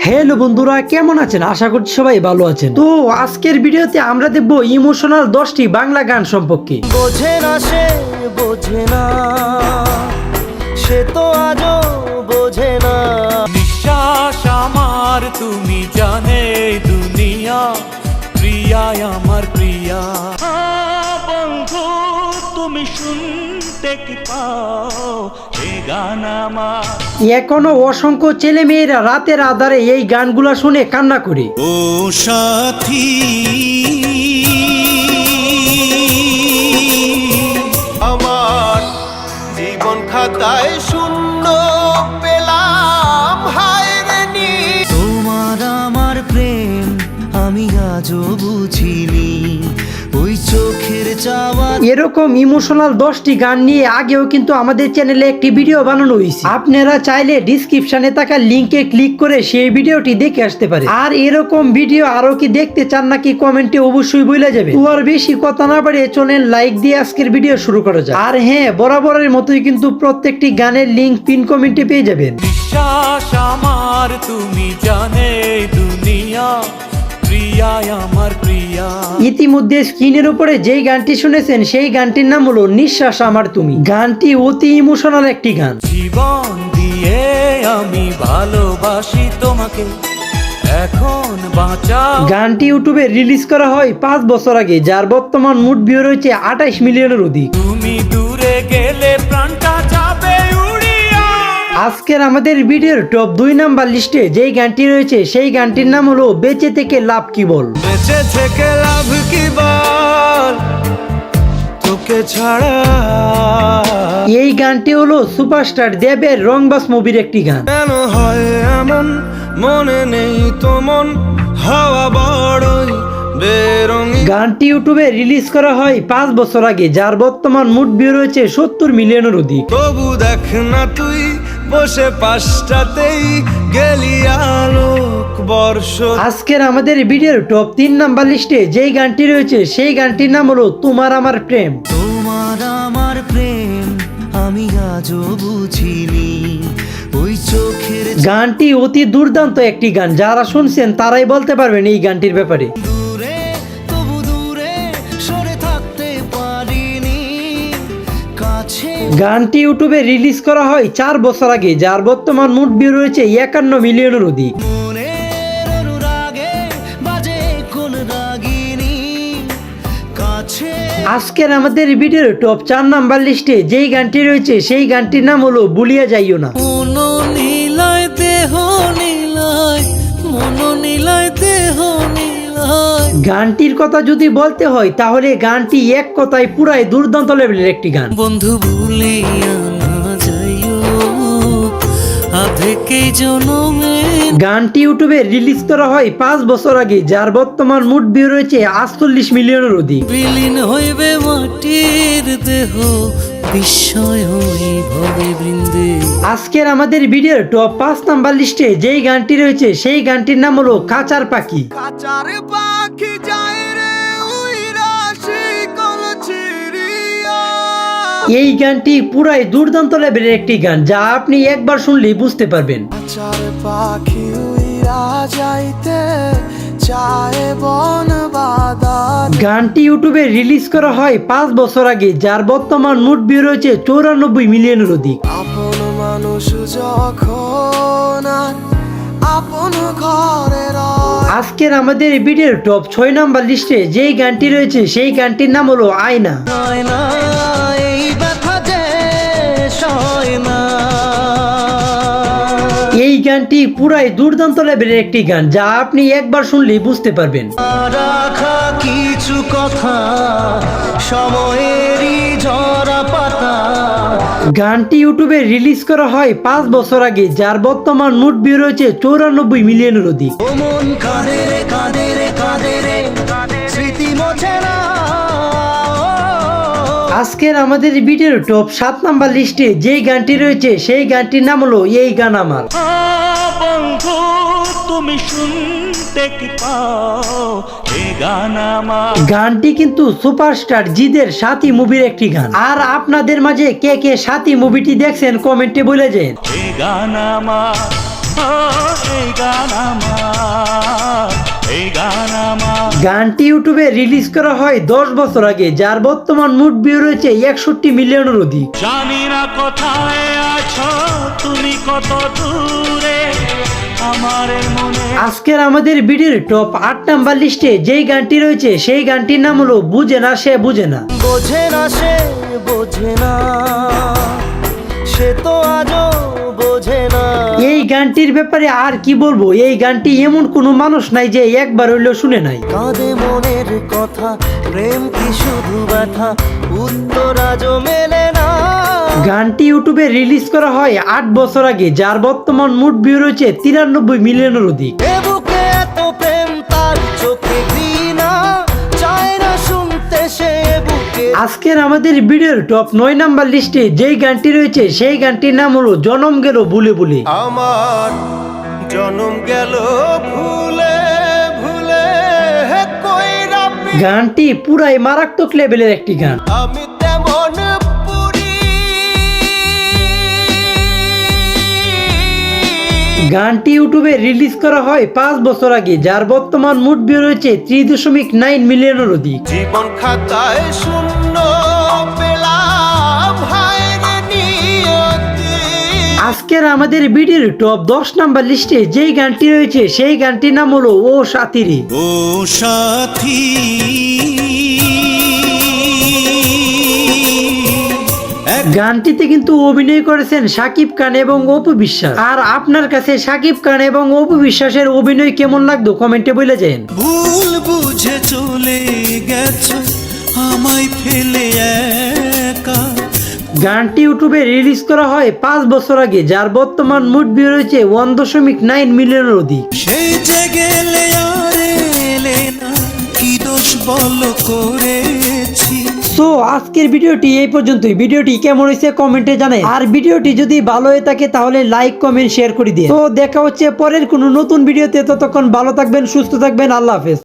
Hello বন্ধুরা কেমন আছেন? আশা করছি সবাই ভালো আছেন। তো আজকের ভিডিওতে আমরা দেখব ইমোশনাল দশটি বাংলা গান সম্পর্কে। বোঝে না সে বোঝে না। সে তো আজও বোঝে না। নিঃশ্বাস আমার তুমি জানে দুনিয়া। প্রিয়ায় আমার প্রিয়া। বন্ধু তুমি শুনতে কি পাও? এ গান আমার এখনও অসংখ্য ছেলে মেয়েরা রাতের আধারে এই গানগুলা শুনে কান্না করে। ও সাথী আমার জীবন খাতায় শূন্য পেলাম হায় তোমার আমার প্রেম আমি আজও বুঝিনি। এরকম ইমোশনাল দশটি গান নিয়ে আগেও কিন্তু আমাদের চ্যানেলে একটি ভিডিও বানানো হয়েছে। আপনারা চাইলে ডিসক্রিপশনে থাকা লিঙ্কে ক্লিক করে সেই ভিডিওটি দেখে আসতে পারে আর এরকম ভিডিও আরও কি দেখতে চান নাকি কমেন্টে অবশ্যই বলে যাবে। তো বেশি কথা না বাড়িয়ে চলেন লাইক দিয়ে আজকের ভিডিও শুরু করা যায় আর হ্যাঁ বরাবরের মতোই কিন্তু প্রত্যেকটি গানের লিঙ্ক পিন কমেন্টে পেয়ে যাবেন। নিঃশ্বাস আমার, তুমি জানে দুনিয়া। ইতিমধ্যে স্ক্রিনের উপরে যেই গানটি শুনেছেন সেই গানটির নাম হলো নিঃশ্বাস আমার তুমি। গানটি অতি ইমোশনাল একটি গান। জীবন দিয়ে আমি ভালোবাসি তোমাকে এখন বাঁচাও। গানটি ইউটিউবে রিলিজ করা হয় পাঁচ বছর আগে যার বর্তমান মুড ভিউ রয়েছে আঠাইশ মিলিয়নের অধিক। তুমি দূরে গেলে আজকের আমাদের ভিডিওর টপ দুই নাম্বার লিস্টে যেই গানটি রয়েছে সেই গানটির নাম হলো বেঁচে থেকে লাভ কি বল? বেঁচে থেকে লাভ কি বল? তোকে ছাড়া এই গানটি হলো সুপারস্টার দেবের রংবাস মুভির একটি গান। কেন হয় এমন? মনে নেই তো মন হাওয়া বড়ই গানটি ইউটিউবে রিলিজ করা হয় পাঁচ বছর আগে যার বর্তমান মুড ভিউ রয়েছে সত্তর মিলিয়নের অধিক। তবু দেখ না তুই বসে পাঁচটাতেই গেলি আলোক বর্ষ। আজকের আমাদের ভিডিওর টপ তিন নাম্বার লিস্টে যেই গানটি রয়েছে সেই গানটির নাম হলো তোমার আমার প্রেম। তোমার আমার প্রেম আমি আজও বুঝিনি। ওই চোখের গানটি অতি দুর্দান্ত একটি গান যারা শুনছেন তারাই বলতে পারবেন এই গানটির ব্যাপারে। গানটি ইউটিউবে রিলিজ করা হয় চার বছর আগে যার বর্তমান মোট ভিউ রয়েছে একান্ন মিলিয়নের অধিক। আজকের আমাদের ভিডিওর টপ চার নাম্বার লিস্টে যেই গানটি রয়েছে সেই গানটির নাম হলো বুলিয়া যাইও না। গানটির কথা যদি বলতে হয়, তাহলে গানটি এক কথায় পুরাই দুর্দান্ত লেভেলের একটি গান। বন্ধু ভুলিয়া গানটি ইউটিউবে রিলিজ করা হয় পাঁচ বছর আগে যার বর্তমান মুড ভিউ রয়েছে আটচল্লিশ মিলিয়নের অধিক। বিলীন হইবে মাটির দেহ বিস্ময় হই ভবে বৃন্দে। আজকের আমাদের ভিডিওর টপ পাঁচ নাম্বার লিস্টে যেই গানটি রয়েছে সেই গানটির নাম হলো কাচার পাখি। কাচার পাখি যায় এই গানটি পুরাই দুর্দান্ত লেভেলের একটি গান যা আপনি একবার শুনলেই বুঝতে পারবেন। পাখি যাইতে গানটি ইউটিউবে রিলিজ করা হয় পাঁচ বছর আগে যার বর্তমান মুড ভিউ রয়েছে চৌরানব্বই মিলিয়নের অধিক। আপন মানুষ যখন আপন ঘরে আজকের আমাদের ভিডিওর টপ ছয় নাম্বার লিস্টে যেই গানটি রয়েছে সেই গানটির নাম হলো আয়না। হয় গানটি পুরাই দুর্দান্ত লেভেলের একটি গান যা আপনি একবার শুনলেই বুঝতে পারবেন। রাখা কিছু কথা সময়েরই ঝরা পাতা। গানটি ইউটিউবে রিলিজ করা হয় পাঁচ বছর আগে যার বর্তমান মুড ভিউ রয়েছে চৌরানব্বই মিলিয়নের অধিক। স্মৃতি মোছে না আজকের আমাদের ভিডিওর টপ সাত নাম্বার লিস্টে যেই গানটি রয়েছে সেই গানটির নাম হলো এই গান আমার বন্ধু তুমি শুনতে কি পাও? গানটি কিন্তু সুপারস্টার জিদের সাথী মুভির একটি গান। আর আপনাদের মাঝে কে কে সাথী মুভিটি দেখছেন কমেন্টে বলে যান। গান আমার গান আমার। গানটি ইউটিউবে রিলিজ করা হয় দশ বছর আগে যার বর্তমান মুড ভিউ রয়েছে একষট্টি মিলিয়নের অধিক। জানি না কোথায় আছো তুমি কত দূরে মনে আজকের আমাদের ভিডিওর টপ আট নাম্বার লিস্টে যেই গানটি রয়েছে সেই গানটির নাম হলো বুঝে না সে বুঝে না। বোঝে না সে বোঝে না সে তো আজও বোঝে না। এই গানটির ব্যাপারে আর কি বলব? এই গানটি এমন কোনো মানুষ নাই যে একবার হইলেও শুনে নাই। কাঁদে মনের কথা প্রেম কি শুধু ব্যথা উত্তর আজও মেলে না। গানটি ইউটিউবে রিলিজ করা হয় আট বছর আগে যার বর্তমান মুড ভিউ রয়েছে তিরানব্বই মিলিয়নের অধিক। আজকের আমাদের ভিডিওর টপ নয় নাম্বার লিস্টে যেই গানটি রয়েছে সেই গানটির নাম হলো জনম গেল ভুলে ভুলে। আমার জনম গেল ভুলে ভুলে গানটি পুরাই মারাত্মক লেভেলের একটি গান। আমি তেমন গানটি ইউটিউবে রিলিজ করা হয় পাঁচ বছর আগে যার বর্তমান মুড ভিউ রয়েছে ত্রি দশমিক নাইন মিলিয়নের অধিক। জীবন খাতায় শূন্য আজকের আমাদের ভিডিওর টপ দশ নাম্বার লিস্টে যেই গানটি রয়েছে সেই গানটির নাম হলো ও সাথিরি। ও সাথী। গানটিতে কিন্তু অভিনয় করেছেন সাকিব খান এবং অপু বিশ্বাস। আর আপনার কাছে সাকিব খান এবং অপু বিশ্বাসের অভিনয় কেমন লাগতো কমেন্টে বলে যান। ভুল বুঝে চলে গেছো। আমায় ফেলে একা। গানটি ইউটিউবে রিলিজ করা হয় পাঁচ বছর আগে যার বর্তমান মুড ভিউ রয়েছে ওয়ান দশমিক নাইন মিলিয়নের অধিক। সেই যে গেলে আর এলে না কি দোষ বল করেছি? সো আজকের ভিডিওটি এই পর্যন্তই। ভিডিওটি কেমন হয়েছে কমেন্টে জানাই। আর ভিডিওটি যদি ভালো হয়ে থাকে তাহলে লাইক কমেন্ট শেয়ার করে দিন। তো দেখা হচ্ছে পরের কোনো নতুন ভিডিওতে। ততক্ষণ ভালো থাকবেন সুস্থ থাকবেন। আল্লাহ হাফেজ।